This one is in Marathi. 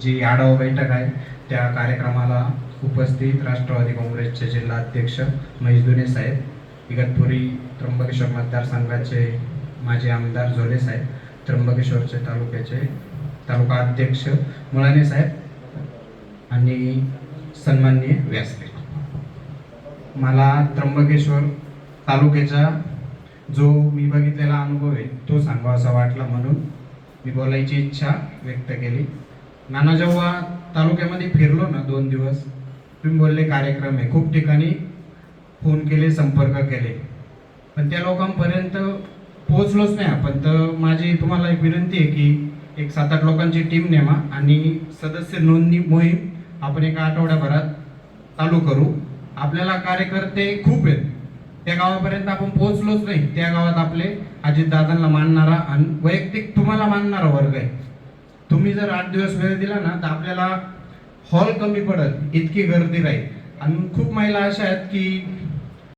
जी आढावा बैठक आहे त्या कार्यक्रमाला उपस्थित राष्ट्रवादी काँग्रेसचे जिल्हा अध्यक्ष महेश दुने साहेब इगतपुरी त्र्यंबकेश्वर मतदारसंघाचे माजी आमदार झोले साहेब त्र्यंबकेश्वरचे तालुक्याचे तालुका अध्यक्ष मुळाने साहेब आणि सन्माननीय व्यासपीठ. मला त्र्यंबकेश्वर तालुक्याचा जो मी बघितलेला अनुभव आहे तो सांगावा असा वाटला म्हणून मी बोलायची इच्छा व्यक्त केली. नाना जेव्हा तालुक्यामध्ये फिरलो ना दोन दिवस तुम्ही बोलले कार्यक्रम आहे. खूप ठिकाणी फोन केले संपर्क केले. पण त्या लोकांपर्यंत पोहोचलोच नाही आपण. तर माझी तुम्हाला एक विनंती आहे की एक सात आठ लोकांची टीम नेमा आणि सदस्य नोंदणी मोहीम आपण एका आठवड्याभरात चालू करू. आपल्याला कार्यकर्ते खूप आहेत. त्या गावापर्यंत आपण पोहोचलोच नाही. त्या गावात आपले अजितदादांना मानणारा आणि वैयक्तिक तुम्हाला मानणारा वर्ग आहे. तुम्ही जर आठ दिवस वेळ दिला ना तर आपल्याला हॉल कमी पडत इतकी गर्दी राहील. आणि खूप महिला अशा आहेत की